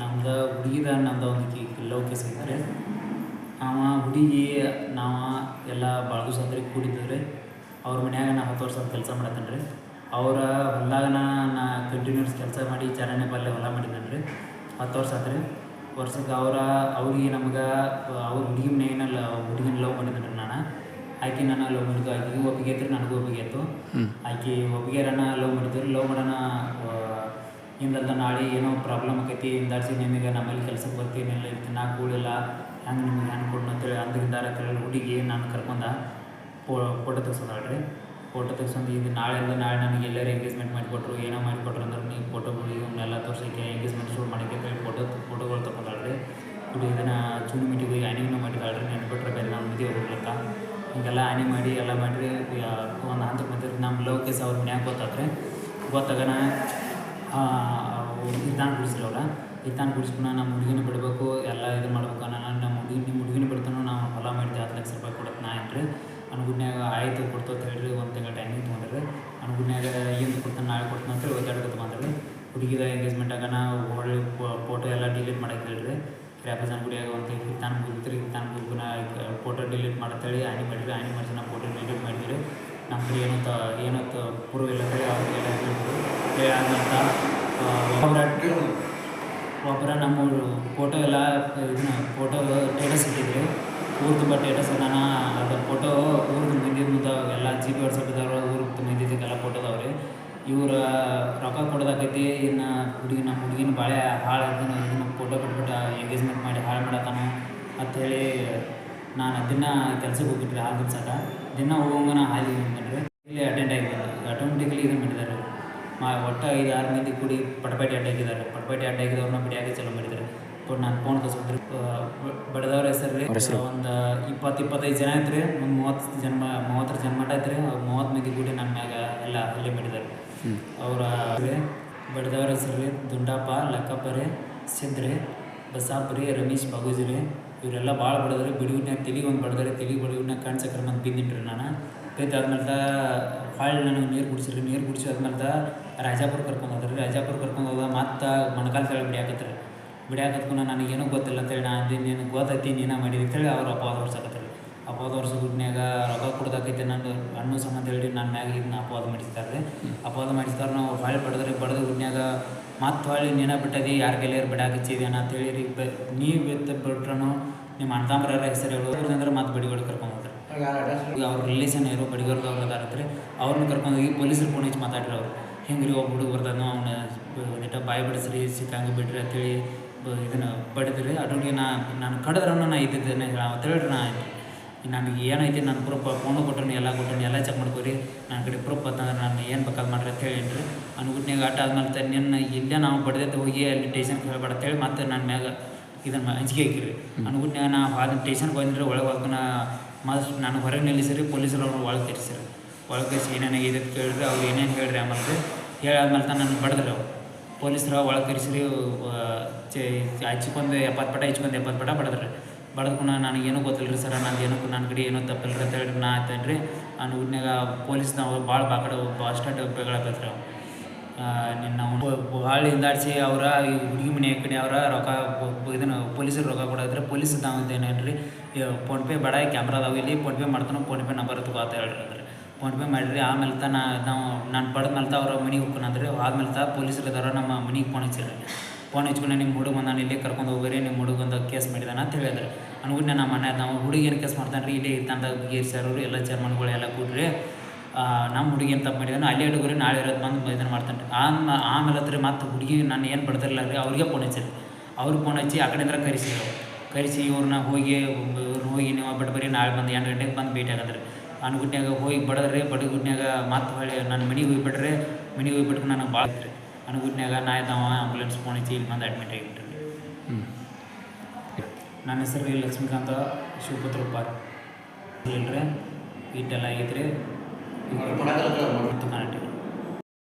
ನಮ್ದು ಹುಡುಗಿದ ನಂದು ಒಂದು ಲವ್ ಕೇಸ್ ಐತ್ರಿ. ಅವ ಹುಡುಗಿ ನಾವು ಎಲ್ಲ ಭಾಳ ದಿವಸ ಅಂದ್ರೆ ಕೂಡಿದ್ದೀವಿ ಅವ್ರ ಮನ್ಯಾಗ ನಾ ಹತ್ತು ವರ್ಷ ಕೆಲಸ ಮಾಡತ್ತೇನೆ ರೀ ಅವರ ಹೊಲ್ದಾಗ ನಾ ಕಂಟಿನ್ಯೂಸ್ ಕೆಲಸ ಮಾಡಿ ಚರಣೆ ಪಲ್ಯ ಹೊಲ ಮಾಡಿದ್ದೇನೆ ರೀ ಹತ್ತು ವರ್ಷ ಆತ್ರಿ. ವರ್ಷಕ್ಕೆ ಅವರ ಅವ್ರಿಗೆ ನಮ್ಗೆ ಅವ್ರ ಹುಡುಗಿ ಮನೆಯಲ್ಲ ಹುಡುಗಿನ ಲವ್ ಮಾಡಿದ್ರಿ ನಾನು. ಆಕೆ ನಾನು ಲವ್ ಮಾಡಿದ್ದು ಆಕೆಗೂ ಒಪ್ಪಿಗೆ ಐತ್ರಿ ನನಗೂ ಒಪ್ಪಿಗೆ ಆಯ್ತು. ಆಕೆ ಒಪ್ಪಿಗೆರನ್ನ ಲವ್ ಮಾಡಿದ್ರು ಲವ್ ಮಾಡೋಣ ಹಿಂದಲ್ದ ನಾಳೆ ಏನೋ ಪ್ರಾಬ್ಲಮ್ ಆಕೈತಿ, ಹಿಂದಾಡ್ಸಿ ನಿಮಗೆ ನಮ್ಮಲ್ಲಿ ಕೆಲಸಕ್ಕೆ ಬರ್ತೀನಿ, ಇಲ್ಲ ನಾ ಕೂಡಿಲ್ಲ ಹ್ಯಾಂಗೆ ನಿಮ್ಗೆ ಹ್ಯಾಂಗೆ ಕೊಡ್ನ ಅಂತೇಳಿ ಅಂದ್ರಿಂದ ಕೇಳಿ ಹುಡುಗಿ ನಾನು ಕರ್ಕೊಂಡ ಫೋಟೋ ತೆಗ್ಸೋದಾಳ್ರಿ. ಫೋಟೋ ತೆಗ್ಸೊಂದು ಇದು ನಾಳೆ ಎಲ್ಲ ನಾಳೆ ನನಗೆ ಎಲ್ಲರೂ ಎಂಗೇಜ್ಮೆಂಟ್ ಮಾಡಿಕೊಟ್ರು, ಏನೋ ಮಾಡಿಕೊಟ್ರು ಅಂದ್ರೆ ನೀವು ಫೋಟೋಗಳು ಇವನ್ನೆಲ್ಲ ತೋರಿಸೋಕ್ಕೆ ಎಂಗೇಜ್ಮೆಂಟ್ ಶೂಟ್ ಮಾಡೋಕ್ಕೆ ಫೋಟೋ ಫೋಟೋಗಳು ತಗೊಂಡಾಳ್ರಿ. ಹುಡುಗಿ ಇದನ್ನು ಚೂನಿ ಮೀಟಿಗೆ ಆ್ಯನಿಮ್ನ ಮಾಡಿದಾಳ್ರಿ ನೆನ್ಬಿಟ್ರೆ ಬೇರೆ ನಮ್ಮ ಮದುವೆ ಹೋಗ್ಲಕ್ಕ ಹಿಂಗೆಲ್ಲ ಆ್ಯನಿ ಮಾಡಿ ಎಲ್ಲ ಮಾಡಿರಿ ಒಂದು ಹಂತಕ್ಕೆ ಬಂದಿರಿ ನಮ್ಮ ಲೋಕೇಶ್ ಅವ್ರ ಮನ್ಯಾಗ ಗೊತ್ತಾದ್ರೆ ಗೊತ್ತಾಗನ ಇರ್ತಾನ ಬಿಡಿಸ್ಕೊಂಡು ನಮ್ಮ ಹುಡುಗಿನ ಬಿಡಬೇಕು, ಎಲ್ಲ ಇದು ಮಾಡ್ಬೇಕು ನಾನು ನಮ್ಮ ಹುಡುಗಿ ನಿಮ್ಮ ಹುಡುಗಿನ ಬಿಡ್ತಾನೋ ನಾವು ಹೊಲ ಮಾಡಿದ್ದೆ ಹತ್ತು ಲಕ್ಷ ರೂಪಾಯಿ ಕೊಡಕ್ಕೆ ನಾ ಏನ್ರಿ? ಅನ್ಗುಡ್ನ್ಯಾಗ ಆಯಿತು ಕೊಡ್ತೋತ ಹೇಳ್ರಿ, ಒಂದು ತಿಂಗಳ ಟೈಮಿಂಗ್ ತೊಗೊಂಡ್ರಿ. ಅನ್ಗುಡ್ನ್ಯಾಗ ಏನು ಕೊಡ್ತಾನೆ, ನಾಳೆ ಕೊಡ್ತಾನೆ ಅಂತ ಒದ್ದಾಡ್ಕೊತ ಬಂದ್ರಿ ಹುಡುಗಿದ ಎಂಗೇಜ್ಮೆಂಟಾಗ ನಾವು ಹೊಳ್ಳಿ ಫೋಟೋ ಎಲ್ಲ ಡಿಲೀಟ್ ಮಾಡಕ್ಕೆ ಹೇಳ್ರಿ. ರ್ಯಾಪಸನ್ ಗುಡಿಯಾಗ ಒಂದು ಹಿರ್ತಾನ ಮುಗಿತ್ರಿ ತಾನು ಮುಗಿನ ಫೋಟೋ ಡಿಲೀಟ್ ಮಾಡತ್ತೇಳಿ, ಆನಿ ಮಾಡಿರಿ, ಆನಿ ಮಾಡಿಸಿ ನಾವು ಫೋಟೋ ಡಿಲೀಟ್ ಮಾಡಿದ್ರಿ. ನಮ್ಮ ಏನಂತ ತ ಏನೋ ತ ಪೂರ್ವ ಇಲ್ಲ ಅವ್ರಿಗೆಲ್ಲ ಹೇಳಿದ್ರು ಆದ್ನಂತ ಒಬ್ಬರ ನಮ್ಮ ಫೋಟೋ ಎಲ್ಲ, ಇದನ್ನ ಫೋಟೋ ಸ್ಟೇಟಸ್ ಇಟ್ಟಿದ್ರು. ಊರು ತುಂಬ ಸ್ಟೇಟಸ್ ನಾನು ಅದ್ರ ಫೋಟೋ ಊರು ಮಂದಿದ ಮುಂದೆ ಎಲ್ಲ ಜಿ ಪಿ ವಾಟ್ಸಪ್ ಇದಾವೆ ಊರು ಮಂದಿದ್ದಕ್ಕೆಲ್ಲ ಫೋಟೋ ಅದಾವೆ ರೀ ಇವ್ರ ರೊಕ್ಕ ಕೊಡೋದಾಗೈತಿ ಇನ್ನು ಹುಡುಗಿ ನಮ್ಮ ಹುಡುಗಿನ ಭಾಳ ಹಾಳು ಇದನ್ನ ಇದನ್ನ ಫೋಟೋ ಕೊಟ್ಬಿಟ್ಟು ಎಂಗೇಜ್ಮೆಂಟ್ ಮಾಡಿ ಹಾಳು ಮಾಡತ್ತಾನು ಅಂಥೇಳಿ ನಾನು ದಿನ ಕೆಲಸಕ್ಕೆ ಹೋಗ್ಬಿಟ್ರಿ ಹಾಲು ದಿವ್ಸಕ ದಿನ ಹೋಗೋಂಗನ ನಾ ಹಾಲು ಬಂದ್ರಿ ಇಲ್ಲಿ ಅಟೆಂಡ್ ಆಗಿ ಆಟೋಮೆಟಿಕಲಿ ಇದನ್ನು ಮಾಡಿದ್ದಾರೆ ಮಾ ಒಟ್ಟು ಐದು ಆರು ಮಂದಿ ಕೂಡಿ ಪಟಪಾಟಿ ಅಡ್ಡ ಹಾಕಿದ್ದಾರೆ ಪಟಪಾಟಿ ಅಡ್ಡ ಹಾಕಿದವ್ರನ್ನ ಬಿಡಿಯಾಗಿ ಚಲೋ ಮಾಡಿದ್ದಾರೆ. ಬಟ್ ನಾನು ಫೋನ್ ಕಸ್ಕೊಂಡ್ರಿ ಬಡದವ್ರ ಹೆಸರು? ರೀ ಒಂದು ಇಪ್ಪತ್ತು ಇಪ್ಪತ್ತೈದು ಜನ ಐತ್ರಿ ಒಂದು ಮೂವತ್ತು ಜನ್ಮ ಮೂವತ್ತರ ಜನ್ಮಟ ಐತ್ರಿ ಅವ್ರು ಮೂವತ್ತು ಮಂದಿ ಕೂಡಿ ನನ್ನ ಮ್ಯಾಗ ಎಲ್ಲ ಹಲ್ಲೆ ಮಾಡಿದ್ದಾರೆ. ಅವರ ಬಡದವ್ರ ಹೆಸರು ರೀ ದುಂಡಪ್ಪ ಲಕ್ಕಪ್ಪ ರೀ ಸಿದ್ರಿ ಬಸಾಪ್ ರೀ ರಮೇಶ್ ಬಾಗೂಜ್ ರೀ ಇವರೆಲ್ಲ ಭಾಳ ಬಡದ್ರಿ ಬಿಡುವಿನಾಗ ತಿಳಿ ಒಂದು ಬಡದ್ರಿ ತಿಳಿ ಬಿಡುವಿನಾಗ ಕಣ್ ಚಕ್ರ ಮಂದಿ ಬಿದ್ದಿನ್ರಿ ನಾನು. ಬಿದ್ದಾದ್ಮೇಲೆ ಹೊಳ್ಳಿ ನನಗೆ ನೀರು ಕುಡಿಸಿರಿ ನೀರು ಕುಡಿಸಿ ಆದ್ಮೇಲೆ ರಾಜಾಪುರ ಕರ್ಕೊಂಡು ಹೋದ್ರಿ. ರಾಜಾಪುರ ಕರ್ಕೊಂಡು ಹೋದ ಮತ್ತು ಮೊಣಕಾಲು ಬಿಡಿಯಾಕತ್ರಿ. ಬಿಡ್ಯಾಕತ್ರಿ ನಾನು ನನಗೇನೂ ಗೊತ್ತಿಲ್ಲ ಅಂತೇಳಿ ನಾ ಅಂದಿನಿ ನೀನು ಗೊತ್ತೈತಿ, ನೀನು ಮಾಡಿದಿ ಅಂತೇಳಿ ಅವ್ರು ಅಪವಾದ ಹೊರ್ಸಕತ್ರಿ ಅಪವಾದ ವರ್ಷ ಗುಡ್ನ್ಯಾಗ ರೊಕ್ಕ ಕೊಡ್ದಾಕೈತೆ ನಾನು ಹಣ್ಣು ಸಂಬಂಧ ಹೇಳಿ ನನ್ನ ಮ್ಯಾಗ ಇದನ್ನ ಅಪವಾದ ಮಾಡಿಸ್ತಾರೆ ಅಪವಾದ ಮಾಡಿಸ್ತಾರೆ, ನಾವು ಹೊಳ್ಳಿ ಬಡದ್ರಿ, ಬಡದ ಗುಡ್ನ್ಯಾಗ ಮತ್ತೆ ಹೊಳ್ಳಿ ನೀನ ಬಿಟ್ಟದಿ, ಯಾರ ಕೈಲಿಯರ್ ಬಿಡಾಕಚ್ಚಿದೇನ ಅಂತ ಹೇಳಿ ಬ ನೀವು ಎತ್ತ ಬಿಟ್ರೂ ನಿಮ್ಮ ಅಣ್ಣಾಮ್ರ ಹೆಸರು ಹೇಳೋದು ಅಂದ್ರೆ ಮತ್ತೆ ಬಡಿಗಳು ಕರ್ಕೊಂಡು ಹೋಗ್ತಾರೆ ಈಗ ಅವ್ರ ರಿಲೇಷನ್ ಇರೋ ಬಡಿಗರ್ದವ್ರು ಅದಾರತ್ರಿ. ಅವ್ರನ್ನ ಕರ್ಕೊಂಡೋಗಿ ಪೊಲೀಸರು ಫೋನ್ ಹಚ್ಚಿ ಮಾತಾಡ್ರಿ ಅವ್ರು. ಹೆಂಗೆ ರೀ ಒಬ್ಬ ಹುಡುಗ ಬರ್ತಾನೋ ಅವನ ಒಂದಿಟ ಬಾಯಿ ಬಿಡಿಸ್ರಿ ಸಿಕ್ಕಂಗೆ ಬಿಡ್ರಿ ಅಂತೇಳಿ ಇದನ್ನ ಬಡಿದ್ರಿ ಅಡುಗೆ ನಾ ನಾನು ಕಡಿದ್ರನ್ನ ನಾ ಇದ್ದಿದ್ದೇನೆ ಹೇಳ ಅಂತೇಳಿ ನಾ ನನಗೆ ಏನೈತಿ ನಾನು ಪ್ರೂಫ್ ಫೋನು ಕೊಟ್ಟರು ಎಲ್ಲ ಕೊಟ್ಟರು ಎಲ್ಲ ಚೆಕ್ ಮಾಡ್ಕೊರಿ. ನನ್ನ ಕಡೆ ಪ್ರೂಫ್ ಅಂತಂದ್ರೆ ನಾನು ಏನು ಬೇಕಾದ್ ಮಾಡ್ರಿ ಅಂತ ಹೇಳಿನ್ರಿ. ಅನ್ಗುಟ್ನಾಗ ಆಟ ಆದ್ಮೇಲೆ ನಿನ್ನ ಇಲ್ಲೇ ನಾವು ಬಡ್ದೈತೆ ಹೋಗಿ ಅಲ್ಲಿ ಟೇಷನ್ಗೆ ಹೇಳ್ಬೇಡ ಅಂತೇಳಿ ಮತ್ತೆ ನನ್ನ ಮ್ಯಾಗ ಇದನ್ನು ಅಂಜಿಕೆ ಹಾಕಿರಿ. ಅನ್ಗುಟ್ನಾಗ ನಾ ಹಾಲು ಟೇಷನ್ಗೆ ಬಂದ್ರೆ ಒಳಗೆ ಹೋಗ್ತಾನ ಮಸ್ತ್ ನಾನು ಹೊರಗೆ ನಿಲ್ಲಿಸಿರಿ ಪೊಲೀಸರು ಅವ್ರು ಒಳಗೆ ಕರೆಸಿರಿ ಒಳಗೆ ಸಿ ಏನೇನು ಇದಕ್ಕೆ ಕೇಳಿದ್ರೆ ಅವ್ರು ಏನೇನು ಹೇಳ್ರಿ ಆಮೇಲೆ ಹೇಳಾದ್ಮೇಲೆ ತಾನು ನನ್ನ ಬಡಿದ್ರು ಅವ್ರು. ಪೊಲೀಸರು ಒಳಗೆ ಕರೆಸಿರಿ ಹಚ್ಕೊಂಡು ಎಪ್ಪತ್ತು ಪಟ ಹಚ್ಕೊಂಡು ಎಪ್ಪತ್ತು ಪಟ ಬಡದ್ರಿ. ಬಡದ್ಕೊಂಡು ನನಗೇನು ಗೊತ್ತಿಲ್ಲ ರೀ ನಾನು ಏನಕ್ಕೂ ಏನೋ ನನ್ನ ಕಡೆ ಏನೋ ತಪ್ಪಿಲ್ಲರಿ ಅಂತ ಹೇಳಿ ನಾ ಆಯ್ತೇನೆ ರೀ ನಾನು ಊರಿನಾಗ ಪೊಲೀಸ್ನವ್ರು ಭಾಳ ಬಾಕಡೆ ಬಸ್ ಸ್ಟ್ಯಾಂಡ್ ಅವ್ರು. ನಿನ್ನ ಭಾಳ ಹಿಂದಾಡಿಸಿ ಅವರ, ಈ ಹುಡುಗಿ ಮನೆ ಕಡೆ ಅವರ ರೊಕ್ಕ ಇದನ್ನು ಪೊಲೀಸರು ರೊಕ್ಕ ಕೊಡೋದ್ರೆ. ಪೊಲೀಸ್ ನಾವು ಏನೇನು ರೀ ಫೋನ್ಪೇ ಬೇಡ ಕ್ಯಾಮ್ರಾದಾಗ ಇಲ್ಲಿ, ಫೋನ್ಪೇ ಮಾಡ್ತಾನೆ, ಫೋನ್ಪೇ ನಂಬರ್ ತಗೋತ ಹೇಳ್ರಿ ಅಂದ್ರೆ. ಫೋನ್ಪೇ ಮಾಡಿರಿ ಆಮೇಲೆ ತ ನಾ ನಾವು, ನಾನು ಬಡ್ದ ಮೇಲೆ ತ ಅವ್ರ ಮನೆಗೆ ಹೋಗ್ಕೊಂಡ್ರಿ ಆದ್ಮೇಲೆ ತ ಪೊಲೀಸರು ಇದಾರ, ನಮ್ಮ ಮನೆಗೆ ಫೋನ್ ಹಚ್ಚಿರಿ ಫೋನ್ ಹಚ್ಕೊಂಡು ನಿಮ್ಮ ಹುಡುಗ ನಾನು ಇಲ್ಲೇ ಕರ್ಕೊಂಡು ಹೋಗ್ರಿ ನಿಮ್ಮ ಹುಡುಗ ಒಂದು ಕೇಸ್ ಮಾಡಿದಾನ ಅಂತ ಹೇಳಿದ್ರೆ. ಅನ್ಗುಡ್ನೆ ನಮ್ಮ ಮನೆ ನಾವು ಹುಡುಗ ಕೇಸ್ ಮಾಡ್ತಾನೆ ರೀ? ಇಲ್ಲೇ ತಂದ ಗೇರ್ಸ್ಯಾರು ಎಲ್ಲ ಚೇರ್ಮನ್ಗಳು ಎಲ್ಲ ಕೂಡ್ರಿ. ನಮ್ಮ ಹುಡುಗಿ ಏನು ತಪ್ಪು ಮಾಡಿದಾನೆ, ಅಲ್ಲೇ ಹುಡುಗರು ನಾಳೆ ಇರೋದು ಬಂದು ಇದನ್ನು ಮಾಡ್ತಾನೆ ರೀ. ಆಮೇಲೆ ಆಮೇಲೆ ಹತ್ರ ಮತ್ತೆ ಹುಡುಗಿ ನಾನು ಏನು ಬಡ್ತಿರಲ್ಲ ರೀ, ಅವ್ರಿಗೆ ಫೋನ್ ಹಚ್ಚಿರಿ ಅವ್ರಿಗೆ ಫೋನ್ ಹಚ್ಚಿ ಆ ಕಡೆಯಿಂದ ಕರೆಸಿದ್ರು. ಅವ್ರು. ಕರೆಸಿ ಇವ್ರನ್ನ ಹೋಗಿ ಇವ್ರನ್ನ ಹೋಗಿ ನೀವು ಬಿಟ್ಟು ಬರೀ ನಾಳೆ ಬಂದು ಎಂಟು ಗಂಟೆಗೆ ಬಂದು ಭೇಟಿ ಆಗದ್ರಿ. ಅನ್ಗುಟ್ನ್ಯಾಗ ಹೋಗಿ ಬಡದ್ರಿ ಬಡಗುಡ್ನ್ಯಾಗ ಮತ್ತೆ ಹೊಳ್ಳಿ ನನ್ನ ಮನೆಗೆ ಹೋಗ್ಬಿಟ್ರಿ ಮನೆಗೆ ಹೋಗ್ಬಿಟ್ಟು ನನಗೆ ಭಾಳ ಇತ್ತು ಅನ್ಗುಡ್ನ್ಯಾಗ ನಾ ಇದ್ದಾವ ಆಂಬುಲೆನ್ಸ್ ಫೋನ್ ಹಚ್ಚಿ ಇಲ್ಲಿ ಬಂದು ಅಡ್ಮಿಟ್ ಆಗಿಬಿಟ್ರಿ. ನನ್ನ ಹೆಸರು ರೀ ಲಕ್ಷ್ಮೀಕಾಂತ ಶಿವಪುತ್ರ ಪಾರ್ ಇಲ್ಲರಿ ಇಟ್ಟೆಲ್ಲ ಆಗೈತ್ರಿ ಕನೆಕ್ಟ್